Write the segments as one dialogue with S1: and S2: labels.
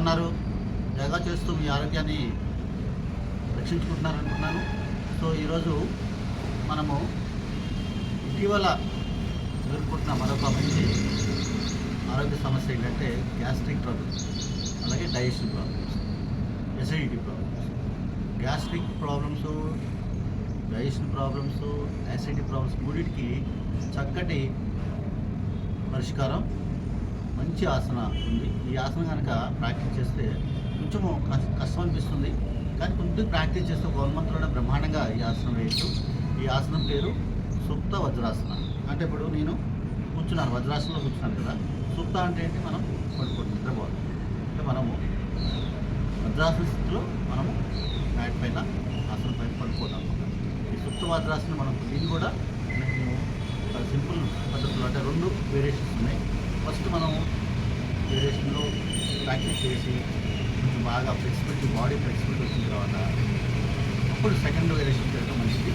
S1: ఉన్నారు. యోగా చేస్తూ మీ ఆరోగ్యాన్ని రక్షించుకుంటున్నారు అనుకున్నాను సో ఈరోజు మనము ఇటీవల ఎదుర్కొంటున్న మరొక మంచి ఆరోగ్య సమస్య ఏంటంటే గ్యాస్ట్రిక్ ప్రాబ్లమ్స్ అలాగే digestion problems acidity problems. Gastric problems digestion problems acidity problems మూడింటికి చక్కటి పరిష్కారం మంచి ఆసన ఉంది. ఈ ఆసనం కనుక ప్రాక్టీస్ చేస్తే కొంచెం కష్ట- కష్టం అనిపిస్తుంది. కానీ కొంచెం ప్రాక్టీస్ చేస్తే ఒక బ్రహ్మాండంగా ఈ ఆసనం వేయచ్చు. ఈ ఆసనం పేరు సుప్త వజ్రాసన. అంటే ఇప్పుడు నేను కూర్చున్నాను వజ్రాసనంలో కూర్చున్నాను కదా. సుప్త అంటే ఏంటి? మనం పడుకోండి నిద్రపోవాలి అంటే మనము వజ్రాసన స్థితిలో మనము మ్యాట్ పైన ఆసనం పైన పడుకోవడం ఈ సుప్త వజ్రాసనం మనం దీన్ని కూడా నేను సింపుల్ పద్ధతులు అంటే రెండు వేరియేషన్స్ ఉన్నాయి. ఫస్ట్ మనం డ్యూరేషన్లో ప్రాక్టీస్ చేసి కొంచెం బాగా ఫ్లెక్సిబిలిటీ బాడీ ఫ్లెక్సిబిలిటీ వచ్చిన తర్వాత అప్పుడు సెకండ్ వేరియేషన్ చేయడం మంచిది.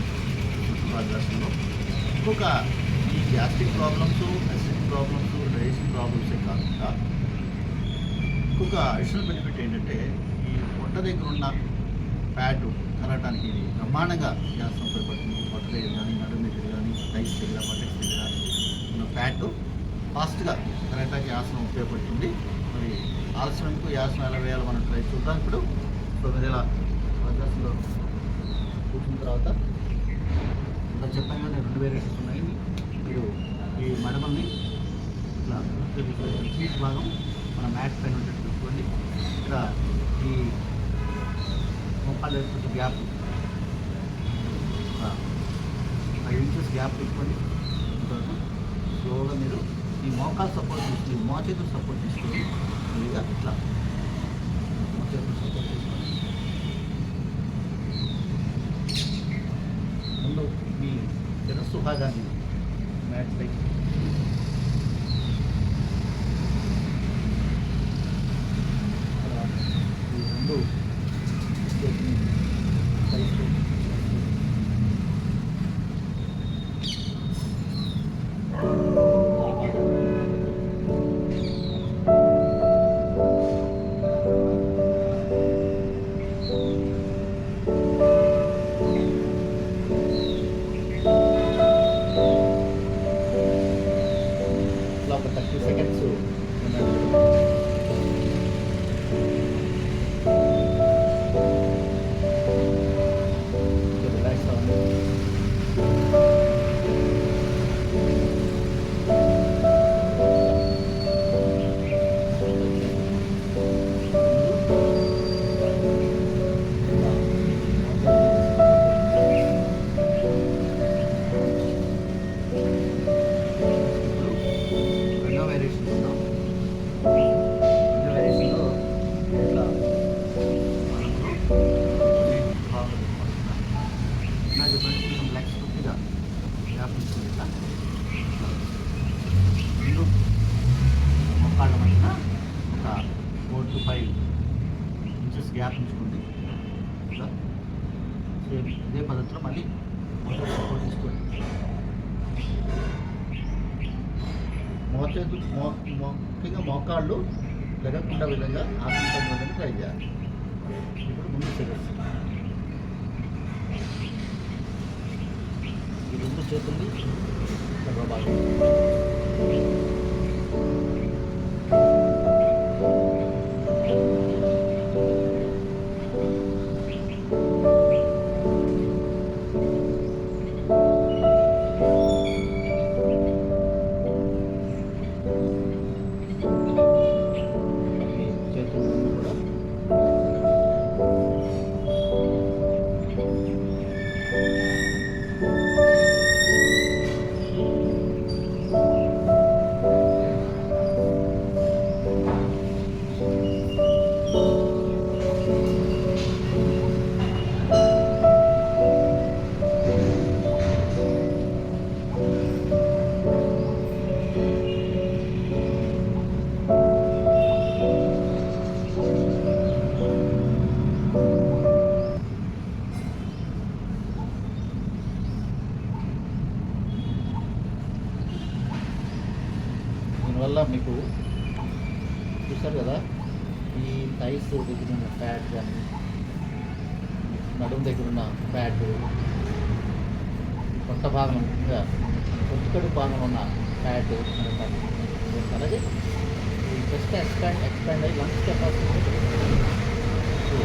S1: దర్శనంలో ఇంకొక ఈ gastric problems acidic problems digestion ప్రాబ్లమ్సే కాకుండా ఇంకొక అడిషనల్ బెనిఫిట్ ఏంటంటే ఈ పొట్ట దగ్గర ఉన్న ఫ్యాట్ కలగటానికి ఇది బ్రహ్మాండంగా గ్యాస్ ఉపయోగపడుతుంది పొట్ట దగ్గర కానీ నడుము దగ్గర కానీ రైస్ దగ్గర బటెక్స్ దగ్గర ఉన్న ఫ్యాట్ ఫాస్ట్గా కరగటానికి ఆసనం ఉపయోగపడుతుంది. మరి ఆలస్యంకు యాసనం ఆసనం ఎలా వేయాలో మనం ట్రై చూద్దాం. ఇప్పుడు తొమ్మిది వేల ఇలా కూర్చున్న తర్వాత ఇంకా చెప్పాను కదా రెండు వేరియేషన్స్ ఉన్నాయి. మీరు ఈ మడమల్ని ఇట్లా సీట్ భాగం మన మ్యాట్ పైన ఉన్నట్టు చూసుకోండి. ఇక్కడ ఈ మొక్కలు కొంచెం గ్యాప్ ఫైవ్ ఇంచెస్ గ్యాప్ పెట్టుకోండి మోకాలు సపోర్ట్ తీసుకుని మోచేతులు సపోర్ట్ తీసుకొని మెల్లిగా ఇట్లా మోచేతులు సపోర్ట్ తీసుకొని ముందు మీ శిరస్సు భాగాన్ని మ్యాట్ పైకి గ్యాప్ ఉంచుకోండి ఇట్లా సేమ్ ఇదే పద్ధతిలో మళ్ళీ మొదటి సపోర్ట్ తీసుకోండి. మోచేతు మో ముఖ్యంగా మోకాళ్ళు జరగకుండా విధంగా ఆసనం ట్రై చేయాలి. ఇప్పుడు ముందు శిరస్సు ఈ రెండు చేతుల్ని దానివల్ల మీకు చూస్తారు కదా ఈ
S2: ఫ్యాట్ కానీ నడుము దగ్గర ఉన్న ఫ్యాట్ పొట్ట భాగం ఇంకా భాగం ఉన్న ఫ్యాట్ అలాగే ఈ చెస్ట్ ఎక్స్పాండ్ ఎక్స్పాండ్ అయ్యి లంగ్స్ కెపాసిటీ సో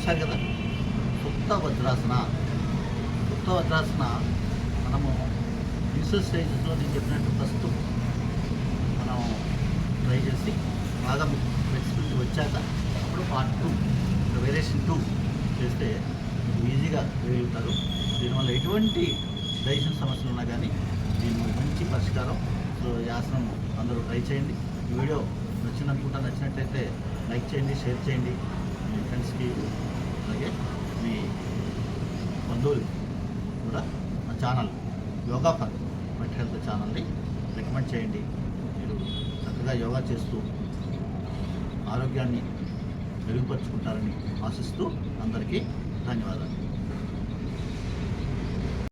S1: చూశారు కదా సుప్త వజ్రాసన సుప్త వజ్రాసన మనము ఇన్సల్ స్టేజెస్లో నేను చెప్పినట్టు ఫస్ట్ మనం ట్రై చేసి బాగా ఫ్లెక్సిబిలిటీ వచ్చాక అప్పుడు పార్ట్ టూ వేరియేషన్ టూ చేస్తే మీకు ఈజీగా వేయగలుగుతారు దీనివల్ల ఎటువంటి డైజెషన్ సమస్యలు ఉన్నా కానీ దీని మంచి పరిష్కారం సో ఈ ఆసనం అందరూ ట్రై చేయండి. ఈ వీడియో నచ్చిందనుకుంటా నచ్చినట్టయితే లైక్ చేయండి షేర్ చేయండి. మీ ఫ్రెండ్స్కి అలాగే మీ బంధువులు కూడా నా channel yoga for met health ఛానల్ని రికమెండ్ చేయండి. మీరు చక్కగా యోగా చేస్తూ ఆరోగ్యాన్ని మెరుగుపరుచుకుంటారని ఆశిస్తూ అందరికీ ధన్యవాదాలు.